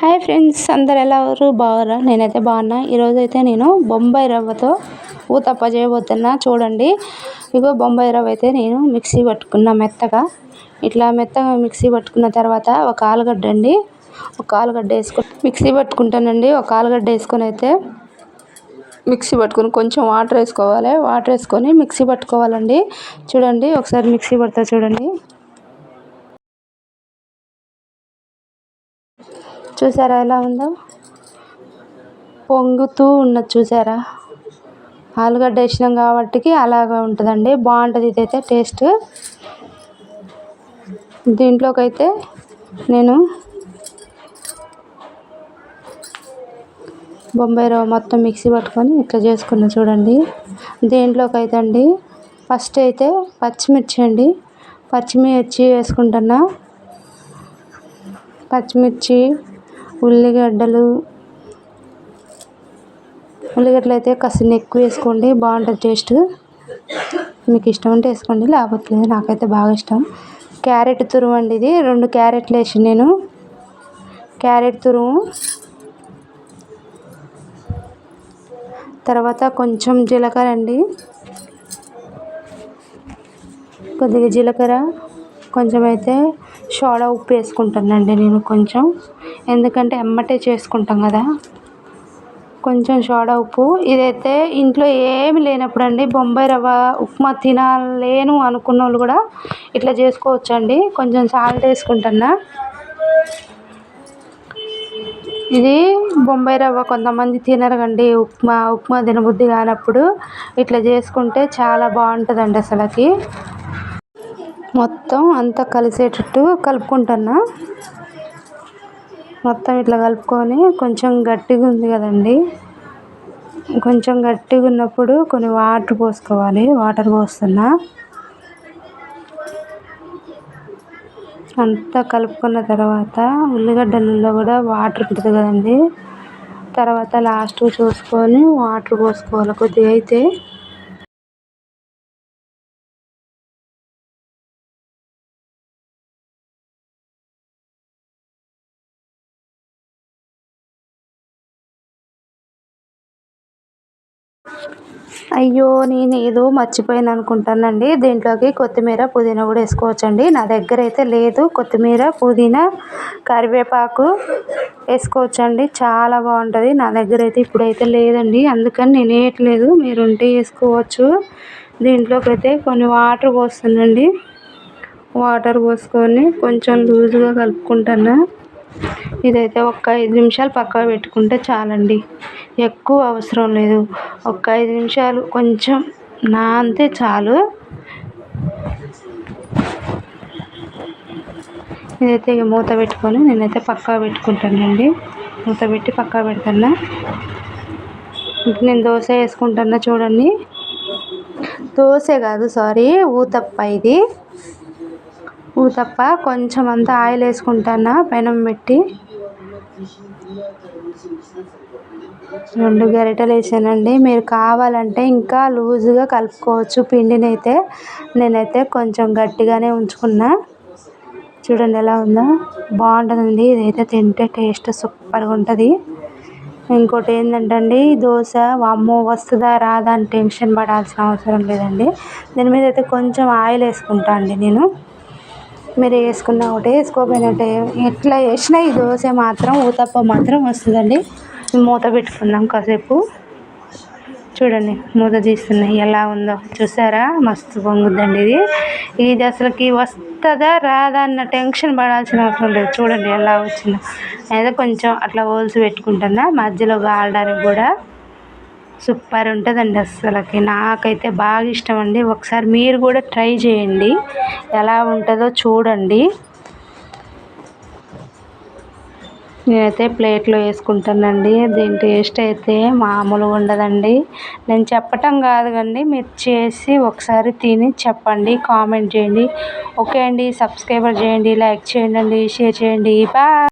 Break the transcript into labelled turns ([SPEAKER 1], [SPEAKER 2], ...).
[SPEAKER 1] Hi friends అందరు ఎలా ఎవరు బాగురా నేనైతే బాగున్నా. ఈరోజు అయితే నేను బొంబాయి రవ్వతో ఊతప్ప చేయబోతున్నా. చూడండి. ఇగో బొంబాయి రవ్వ అయితే నేను మిక్సీ పట్టుకున్న మెత్తగా. ఇట్లా మెత్తగా మిక్సీ పట్టుకున్న తర్వాత ఒక ఆలుగడ్డ అండి. ఒక ఆలుగడ్డ వేసుకొని మిక్సీ పట్టుకుంటానండి. ఒక ఆలుగడ్డ వేసుకొని అయితే మిక్సీ పట్టుకొని కొంచెం వాటర్ వేసుకోవాలి. వాటర్ వేసుకొని మిక్సీ పట్టుకోవాలండి. చూడండి. ఒకసారి మిక్సీ పడతా చూడండి. చూసారా ఎలా ఉందో? పొంగుతూ ఉన్నది చూసారా? ఆలుగడ్డ వేసినాం కాబట్టి అలాగా ఉంటుందండి. బాగుంటుంది ఇదైతే టేస్ట్. దీంట్లోకి అయితే నేను బొంబాయి రవ్వ మొత్తం మిక్సీ పట్టుకొని ఇట్లా చేసుకున్నాను చూడండి. దీంట్లోకైతే అయితే అండి ఫస్ట్ అయితే పచ్చిమిర్చి అండి. పచ్చిమిర్చి వేసుకుంటున్నా. పచ్చిమిర్చి ఉల్లిగడ్డలు. ఉల్లిగడ్డలు అయితే కాస్త ఎక్కువ వేసుకోండి బాగుంటుంది టేస్ట్. మీకు ఇష్టం ఉంటే వేసుకోండి లేకపోతే లేదు నాకైతే బాగా ఇష్టం. క్యారెట్ తురుము అండి ఇది రెండు క్యారెట్లు వేసి నేను. క్యారెట్ తురుము. తర్వాత కొంచెం జీలకర్ర అండి. కొద్దిగా జీలకర్ర కొంచెం అయితే సోడా ఉప్పు వేసుకుంటానండి నేను కొంచెం. ఎందుకంటే ఎమ్మటే చేసుకుంటాం కదా. కొంచెం సోడా ఉప్పు. ఇదైతే ఇంట్లో ఏమి లేనప్పుడు అండి బొంబాయి రవ్వ ఉప్మా తినలేను అనుకున్న వాళ్ళు కూడా ఇట్లా చేసుకోవచ్చు అండి కొంచెం సాల్ట్ వేసుకుంటున్నా. ఇది బొంబాయి రవ్వ కొంతమంది తినరు కండి ఉప్మా ఉప్మా తినబుద్ధి కానప్పుడు. ఇట్లా చేసుకుంటే చాలా బాగుంటుందండి అసలుకి. మొత్తం అంతా కలిసేటట్టు కలుపుకుంటున్నా. మొత్తం ఇట్లా కలుపుకొని కొంచెం గట్టిగా ఉంది కదండి. కొంచెం గట్టిగా ఉన్నప్పుడు కొన్ని వాటర్ పోసుకోవాలి. వాటర్ పోస్తున్నా. అంతా కలుపుకున్న తర్వాత ఉల్లిగడ్డలలో కూడా వాటర్ ఉంటుంది కదండి. తర్వాత లాస్ట్ చూసుకొని వాటర్ పోసుకోవాలి. కొద్దిగా అయితే అయ్యో నేను ఏదో మర్చిపోయాను అనుకుంటానండి. దీంట్లోకి కొత్తిమీర పుదీనా కూడా వేసుకోవచ్చండి. నా దగ్గర అయితే లేదు. కొత్తిమీర పుదీనా కరివేపాకు వేసుకోవచ్చండి. చాలా బాగుంటుంది. నా దగ్గర అయితే ఇప్పుడైతే లేదండి. అందుకని నేను వేయట్లేదు. మీరు ఉంటే వేసుకోవచ్చు. దీంట్లోకి అయితే కొన్ని వాటర్ పోస్తానండి వాటర్ పోసుకొని కొంచెం లూజుగా కలుపుకుంటాను. ఇదైతే ఒక్క ఐదు నిమిషాలు పక్కన పెట్టుకుంటే చాలండి. ఎక్కువ అవసరం లేదు. ఒక ఐదు నిమిషాలు కొంచెం నా అంతే చాలు. ఇదైతే ఇక మూత పెట్టుకొని నేనైతే పక్కా పెట్టుకుంటానండి. మూత పెట్టి పక్కా పెడతాను? నేను దోశ వేసుకుంటున్నా చూడండి. దోశ కాదు సారీ ఊతప్ప ఇది. ఊతప్ప కొంచెం అంతా ఆయిల్ వేసుకుంటాను? పెనం పెట్టి. రెండు గరిటెలు వేసానండి. మీరు కావాలంటే ఇంకా లూజుగా కలుపుకోవచ్చు. పిండిని అయితే నేనైతే కొంచెం గట్టిగానే ఉంచుకున్నా. చూడండి ఎలా ఉందో. బాగుంటుందండి. ఇదైతే తింటే టేస్ట్ సూపర్గా ఉంటుంది. ఇంకోటి ఏంటంటే అండి దోశ వామ్మో వస్తుందా రాదా అని టెన్షన్ పడాల్సిన అవసరం లేదండి. దీని మీద అయితే కొంచెం ఆయిల్ వేసుకుంటా అండి నేను. మీరు వేసుకున్న ఒకటే ఒకటి ఎట్లా వేసినా ఈ దోశ మాత్రం ఊతప్ప మాత్రం వస్తుందండి. మూత పెట్టుకుందాం కాసేపు. చూడండి మూత తీస్తున్నాయి. ఎలా ఉందో చూసారా? మస్తు పొంగుద్దండి ఇది. ఇది అసలుకి వస్తుందా రాదా అన్న టెన్షన్ పడాల్సిన అవసరం లేదు. చూడండి ఎలా వచ్చిందో. అయితే కొంచెం అట్లా హోల్స్ పెట్టుకుంటుందా మధ్యలో కాలడానికి కూడా సూపర్ ఉంటుందండి అస్సలకి. నాకైతే బాగా ఇష్టం అండి ఒకసారి మీరు కూడా ట్రై చేయండి. ఎలా ఉంటుందో చూడండి. నేనైతే ప్లేట్లో వేసుకుంటానండి. దీని టేస్ట్ అయితే మామూలుగా ఉండదండి. నేను చెప్పటం కాదు కండి. మీరు చేసి ఒకసారి తిని చెప్పండి. కామెంట్ చేయండి. ఓకే అండి. సబ్స్క్రైబర్ చేయండి. లైక్ చేయండి. షేర్ చేయండి. బాయ్.